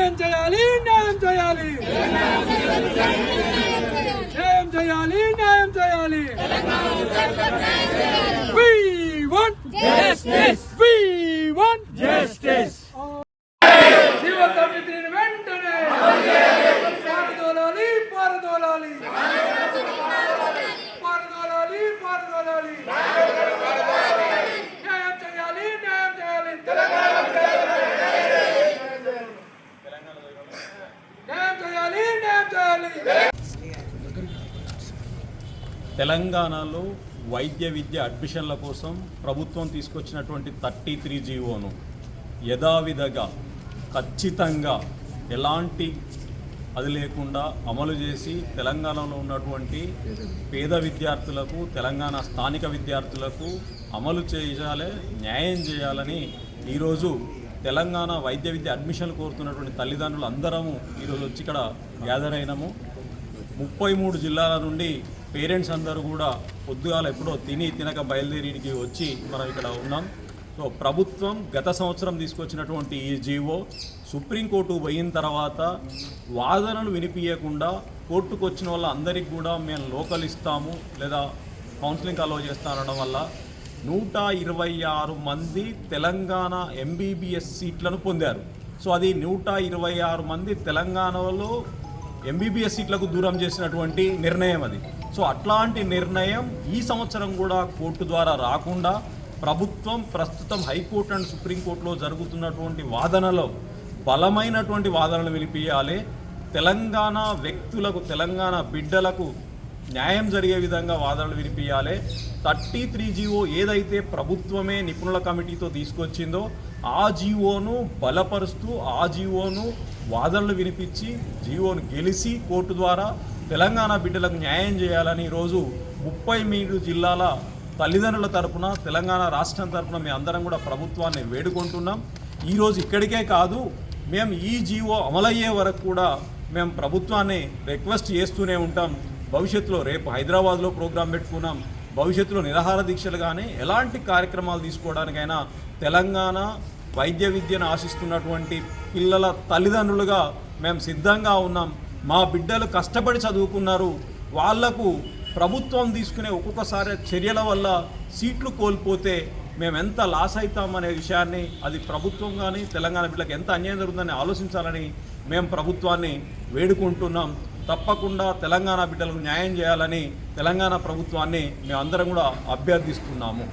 న్యాయం చేయాలి న్యాయం చేయాలి న్యాయం చేయాలి న్యాయం చేయాలి We want justice. We want justice. జీవ కమిటీని వెంటనే పారదోలాలి పారదోలాలి పారదోలాలి పారదోలాలి న్యాయం చేయాలి న్యాయం చేయాలి తెలంగాణ న్యాయం చేయాలి న్యాయం చేయాలి తెలంగాణలో వైద్య విద్య అడ్మిషన్ల కోసం ప్రభుత్వం తీసుకొచ్చినటువంటి థర్టీ త్రీ జీవోను యథావిధిగా ఖచ్చితంగా ఎలాంటి అది లేకుండా అమలు చేసి తెలంగాణలో ఉన్నటువంటి పేద విద్యార్థులకు తెలంగాణ స్థానిక విద్యార్థులకు అమలు చేయాలి న్యాయం చేయాలని ఈరోజు తెలంగాణ వైద్య విద్య అడ్మిషన్ కోరుతున్నటువంటి తల్లిదండ్రులు అందరము ఈరోజు వచ్చి ఇక్కడ గ్యాదర్ అయినాము. ముప్పై మూడు జిల్లాల నుండి పేరెంట్స్ అందరూ కూడా పొద్దుగాల ఎప్పుడో తిని తినక బయలుదేరికి వచ్చి మనం ఇక్కడ ఉన్నాం. సో ప్రభుత్వం గత సంవత్సరం తీసుకొచ్చినటువంటి ఈ జీవో సుప్రీంకోర్టు పోయిన తర్వాత వాదనలు వినిపించకుండా కోర్టుకు వచ్చిన వాళ్ళ అందరికి కూడా మేము లోకల్ ఇస్తాము లేదా కౌన్సిలింగ్ అలో చేస్తానడం వల్ల నూట ఇరవై ఆరు మంది తెలంగాణ ఎంబీబీఎస్ సీట్లను పొందారు. సో అది నూట ఇరవై ఆరు మంది తెలంగాణలో ఎంబీబీఎస్ సీట్లకు దూరం చేసినటువంటి నిర్ణయం అది. సో అట్లాంటి నిర్ణయం ఈ సంవత్సరం కూడా కోర్టు ద్వారా రాకుండా ప్రభుత్వం ప్రస్తుతం హైకోర్టు అండ్ సుప్రీంకోర్టులో జరుగుతున్నటువంటి వాదనలో బలమైనటువంటి వాదనలు వినిపించాలి తెలంగాణ వ్యక్తులకు తెలంగాణ బిడ్డలకు న్యాయం జరిగే విధంగా వాదనలు వినిపించాలి థర్టీ త్రీ జీవో ఏదైతే ప్రభుత్వమే నిపుణుల కమిటీతో తీసుకొచ్చిందో ఆ జీవోను బలపరుస్తూ ఆ జీవోను వాదనలు వినిపించి జీవోను గెలిచి కోర్టు ద్వారా తెలంగాణ బిడ్డలకు న్యాయం చేయాలని ఈరోజు ముప్పై మూడు జిల్లాల తల్లిదండ్రుల తరపున తెలంగాణ రాష్ట్రం తరపున మేము అందరం కూడా ప్రభుత్వాన్ని వేడుకుంటున్నాం. ఈరోజు ఇక్కడికే కాదు మేము ఈ జీవో అమలయ్యే వరకు కూడా మేము ప్రభుత్వాన్ని రిక్వెస్ట్ చేస్తూనే ఉంటాం. భవిష్యత్తులో రేపు హైదరాబాద్లో ప్రోగ్రాం పెట్టుకున్నాం. భవిష్యత్తులో నిరాహార దీక్షలు కానీ ఎలాంటి కార్యక్రమాలు తీసుకోవడానికైనా తెలంగాణ వైద్య విద్యను ఆశిస్తున్నటువంటి పిల్లల తల్లిదండ్రులుగా మేము సిద్ధంగా ఉన్నాం. మా బిడ్డలు కష్టపడి చదువుకున్నారు. వాళ్ళకు ప్రభుత్వం తీసుకునే ఒక్కొక్కసారి చర్యల వల్ల సీట్లు కోల్పోతే మేము ఎంత లాస్ అవుతామనే విషయాన్ని అది ప్రభుత్వం కానీ తెలంగాణ బిడ్డలకు ఎంత అన్యాయం జరుగుతుందని ఆలోచించాలని మేము ప్రభుత్వాన్ని వేడుకుంటున్నాం. తప్పకుండా తెలంగాణ బిడ్డలకు న్యాయం చేయాలని తెలంగాణ ప్రభుత్వాన్ని మేమందరం కూడా అభ్యర్థిస్తున్నాము.